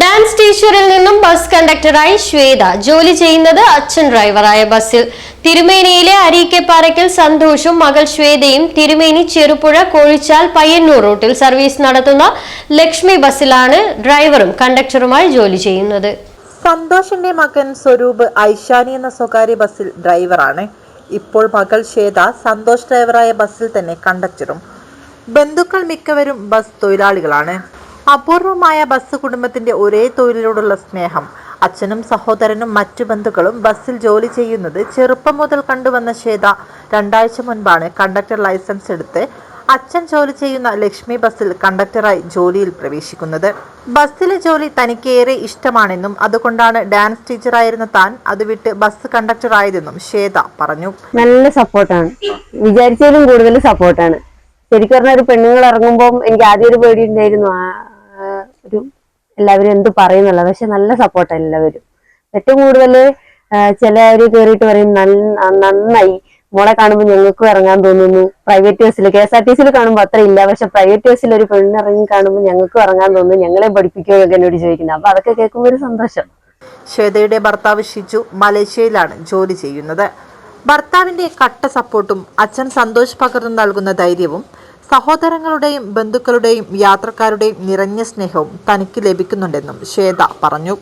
Dance ടീച്ചറിൽ നിന്നും bus കണ്ടക്ടറായി Shweta. ജോലി ചെയ്യുന്നത് അച്ഛൻ ഡ്രൈവറായ ബസ്സിൽ. തിരുമേനിയിലെ അരീക്കെപ്പാറയ്ക്കൽ സന്തോഷും മകൾ ശ്വേതയും തിരുമേനി ചെറുപുഴ കോഴിച്ചാൽ പയ്യന്നൂർ റൂട്ടിൽ സർവീസ് നടത്തുന്ന ലക്ഷ്മി ബസ്സിലാണ് ഡ്രൈവറും കണ്ടക്ടറുമായി ജോലി ചെയ്യുന്നത്. സന്തോഷിന്റെ മകൻ സ്വരൂപ് ഐഷാനി എന്ന സ്വകാര്യ ബസ്സിൽ ഡ്രൈവറാണ്. ഇപ്പോൾ മകൾ ശ്വേത സന്തോഷ് ഡ്രൈവറായ ബസ്സിൽ തന്നെ കണ്ടക്ടറും. ബന്ധുക്കൾ മിക്കവരും ബസ് തൊഴിലാളികളാണ്. അപൂർവമായ ബസ് കുടുംബത്തിന്റെ ഒരേ തൊഴിലിനോടുള്ള സ്നേഹം. അച്ഛനും സഹോദരനും മറ്റു ബന്ധുക്കളും ബസ്സിൽ ജോലി ചെയ്യുന്നത് ചെറുപ്പം മുതൽ കണ്ടുവന്ന ശ്വേത രണ്ടാഴ്ച മുൻപാണ് കണ്ടക്ടർ ലൈസൻസ് എടുത്ത് അച്ഛൻ ജോലി ചെയ്യുന്ന ലക്ഷ്മി ബസ്സിൽ കണ്ടക്ടറായി ജോലിയിൽ പ്രവേശിക്കുന്നത്. ബസ്സിലെ ജോലി തനിക്ക് ഏറെ ഇഷ്ടമാണെന്നും അതുകൊണ്ടാണ് ഡാൻസ് ടീച്ചറായിരുന്ന താൻ അത് വിട്ട് ബസ് കണ്ടക്ടർ ആയതെന്നും ശ്വേത പറഞ്ഞു. നല്ല സപ്പോർട്ടാണ്. വിചാരിച്ചതിലും കൂടുതൽ സപ്പോർട്ടാണ്. ശരിക്കും പറഞ്ഞാൽ ഒരു പെണ്ണുങ്ങൾ ഇറങ്ങുമ്പോൾ എനിക്ക് ആദ്യം ഒരു പേടി ഉണ്ടായിരുന്നു. ഒരു എല്ലാവരും എന്ത് പറയുന്നുള്ള പക്ഷെ നല്ല സപ്പോർട്ടാണ് എല്ലാവരും. ഏറ്റവും കൂടുതൽ ചിലവര് കയറിയിട്ട് പറയും "നന്ന- നന്നായി. മോളെ കാണുമ്പോൾ ഞങ്ങൾക്കും ഇറങ്ങാൻ തോന്നുന്നു. പ്രൈവറ്റ് ബസ്സിൽ കെ എസ് ആർ ടി സിയിൽ കാണുമ്പോൾ അത്ര ഇല്ല. പക്ഷെ പ്രൈവറ്റ് ബസ്സിൽ ഒരു പെണ്ണ് ഇറങ്ങി കാണുമ്പോൾ ഞങ്ങൾക്കും ഇറങ്ങാൻ തോന്നുന്നു. ഞങ്ങളെ പഠിപ്പിക്കുമോ എന്നൊക്കെ എന്നോട് ചോദിക്കുന്നത് അപ്പൊ അതൊക്കെ കേൾക്കുമ്പോൾ ഒരു സന്തോഷം. ശ്വേതയുടെ ഭർത്താവ് ഷിജു മലേഷ്യയിലാണ് ജോലി ചെയ്യുന്നത്. ഭർത്താവിന്റെ കട്ട സപ്പോർട്ടും അച്ഛൻ സന്തോഷ് പകർന്നു നൽകുന്ന ധൈര്യവും സഹോദരങ്ങളുടെയും ബന്ധുക്കളുടെയും യാത്രക്കാരുടെയും നിറഞ്ഞ സ്നേഹവും തനിക്ക് ലഭിക്കുന്നുണ്ടെന്നും ശ്വേത പറഞ്ഞു.